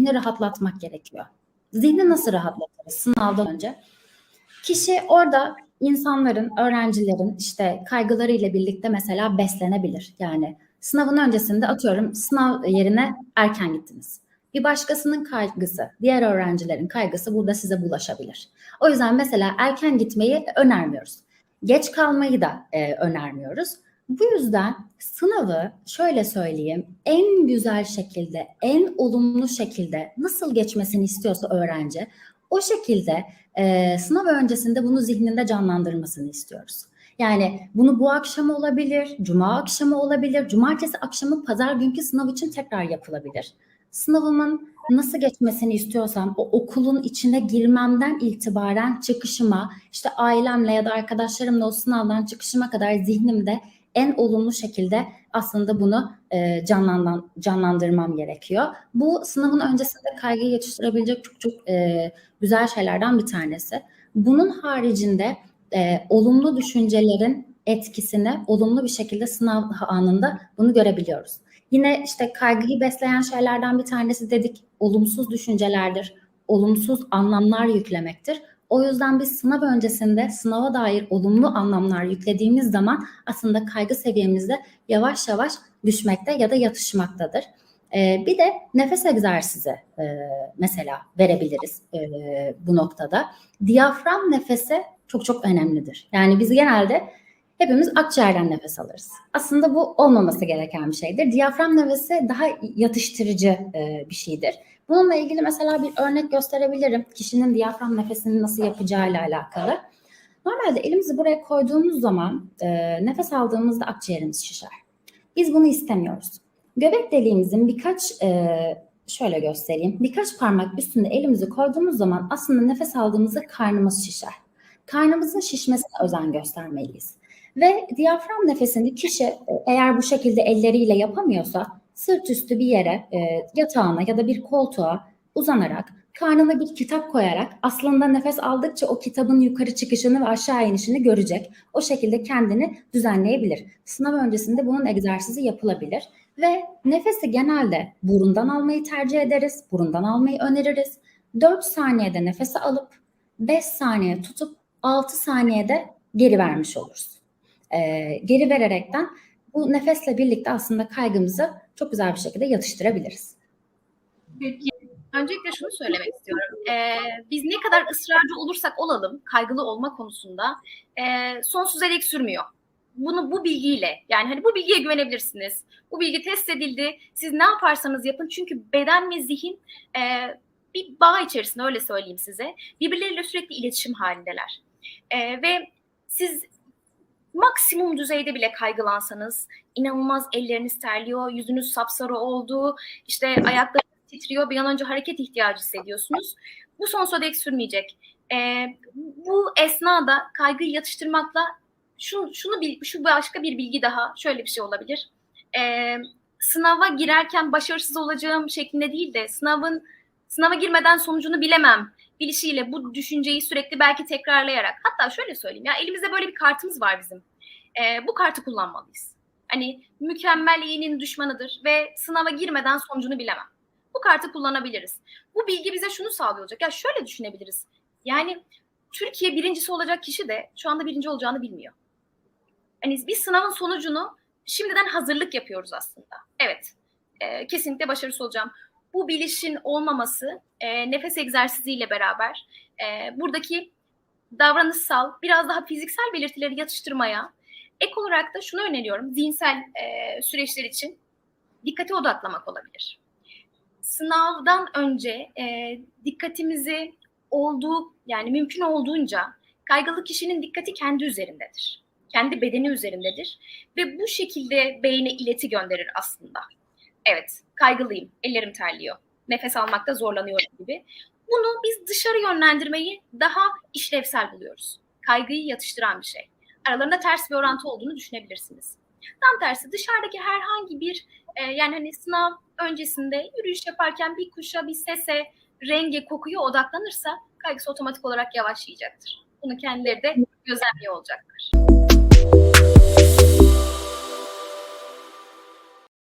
zihni rahatlatmak gerekiyor. Zihni nasıl rahatlatırız sınavdan önce? Kişi orada insanların, öğrencilerin işte kaygılarıyla birlikte mesela beslenebilir. Yani sınavın öncesinde atıyorum sınav yerine erken gittiniz. Bir başkasının kaygısı, diğer öğrencilerin kaygısı burada size bulaşabilir. O yüzden mesela erken gitmeyi önermiyoruz. Geç kalmayı da e, önermiyoruz. Bu yüzden sınavı şöyle söyleyeyim en güzel şekilde, en olumlu şekilde nasıl geçmesini istiyorsa öğrenci o şekilde e, sınav öncesinde bunu zihninde canlandırmasını istiyoruz. Yani bunu bu akşam olabilir, cuma akşamı olabilir, cumartesi akşamı pazar günkü sınav için tekrar yapılabilir. Sınavımın nasıl geçmesini istiyorsam o okulun içine girmemden itibaren çıkışıma, işte ailemle ya da arkadaşlarımla o sınavdan çıkışıma kadar zihnimde en olumlu şekilde aslında bunu e, canlandan, canlandırmam gerekiyor. Bu sınavın öncesinde kaygıyı yetiştirebilecek çok çok e, güzel şeylerden bir tanesi. Bunun haricinde e, olumlu düşüncelerin etkisini olumlu bir şekilde sınav anında bunu görebiliyoruz. Yine işte kaygıyı besleyen şeylerden bir tanesi dedik olumsuz düşüncelerdir, olumsuz anlamlar yüklemektir. O yüzden biz sınav öncesinde sınava dair olumlu anlamlar yüklediğimiz zaman aslında kaygı seviyemizde yavaş yavaş düşmekte ya da yatışmaktadır. Ee, bir de nefes egzersizi e, mesela verebiliriz e, bu noktada. Diyafram nefesi çok çok önemlidir. Yani biz genelde hepimiz akciğerden nefes alırız. Aslında bu olmaması gereken bir şeydir. Diyafram nefesi daha yatıştırıcı e, bir şeydir. Bununla ilgili mesela bir örnek gösterebilirim. Kişinin diyafram nefesini nasıl yapacağıyla alakalı. Normalde elimizi buraya koyduğumuz zaman e, nefes aldığımızda akciğerimiz şişer. Biz bunu istemiyoruz. Göbek deliğimizin birkaç e, şöyle göstereyim. Birkaç parmak üstünde elimizi koyduğumuz zaman aslında nefes aldığımızda karnımız şişer. Karnımızın şişmesine özen göstermeliyiz. Ve diyafram nefesini kişi eğer bu şekilde elleriyle yapamıyorsa sırt üstü bir yere e, yatağına ya da bir koltuğa uzanarak karnına bir kitap koyarak aslında nefes aldıkça o kitabın yukarı çıkışını ve aşağı inişini görecek. O şekilde kendini düzenleyebilir. Sınav öncesinde bunun egzersizi yapılabilir ve nefesi genelde burundan almayı tercih ederiz. Burundan almayı öneririz. 4 saniyede nefesi alıp 5 saniye tutup 6 saniyede geri vermiş oluruz. Ee, geri vererekten bu nefesle birlikte aslında kaygımızı çok güzel bir şekilde yatıştırabiliriz. Peki. Öncelikle şunu söylemek istiyorum. Ee, biz ne kadar ısrarcı olursak olalım kaygılı olma konusunda e, sonsuza dek sürmüyor. Bunu bu bilgiyle yani hani bu bilgiye güvenebilirsiniz. Bu bilgi test edildi. Siz ne yaparsanız yapın çünkü beden ve zihin e, bir bağ içerisinde öyle söyleyeyim size. Birbirleriyle sürekli iletişim halindeler. E, ve siz maksimum düzeyde bile kaygılansanız inanılmaz elleriniz terliyor, yüzünüz sapsarı oldu, işte ayaklarınız titriyor, bir an önce hareket ihtiyacı hissediyorsunuz. Bu sonsuza dek sürmeyecek. Ee, bu esnada kaygıyı yatıştırmakla şu, şunu bil, şu başka bir bilgi daha şöyle bir şey olabilir. Ee, sınava girerken başarısız olacağım şeklinde değil de sınavın sınava girmeden sonucunu bilemem bilişiyle bu düşünceyi sürekli belki tekrarlayarak hatta şöyle söyleyeyim ya elimizde böyle bir kartımız var bizim. E, bu kartı kullanmalıyız. Hani mükemmel iyinin düşmanıdır ve sınava girmeden sonucunu bilemem. Bu kartı kullanabiliriz. Bu bilgi bize şunu sağlıyor olacak. Ya şöyle düşünebiliriz. Yani Türkiye birincisi olacak kişi de şu anda birinci olacağını bilmiyor. Hani biz sınavın sonucunu şimdiden hazırlık yapıyoruz aslında. Evet, e, kesinlikle başarısız olacağım bu bilişin olmaması e, nefes egzersiziyle beraber e, buradaki davranışsal biraz daha fiziksel belirtileri yatıştırmaya ek olarak da şunu öneriyorum zihinsel e, süreçler için dikkate odaklamak olabilir. Sınavdan önce e, dikkatimizi olduğu yani mümkün olduğunca kaygılı kişinin dikkati kendi üzerindedir. Kendi bedeni üzerindedir ve bu şekilde beyne ileti gönderir aslında. Evet, kaygılıyım, ellerim terliyor, nefes almakta zorlanıyorum gibi. Bunu biz dışarı yönlendirmeyi daha işlevsel buluyoruz. Kaygıyı yatıştıran bir şey. Aralarında ters bir orantı olduğunu düşünebilirsiniz. Tam tersi dışarıdaki herhangi bir e, yani hani sınav öncesinde yürüyüş yaparken bir kuşa, bir sese, renge, kokuya odaklanırsa kaygısı otomatik olarak yavaşlayacaktır. Bunu kendileri de gözlemliyor olacaklar.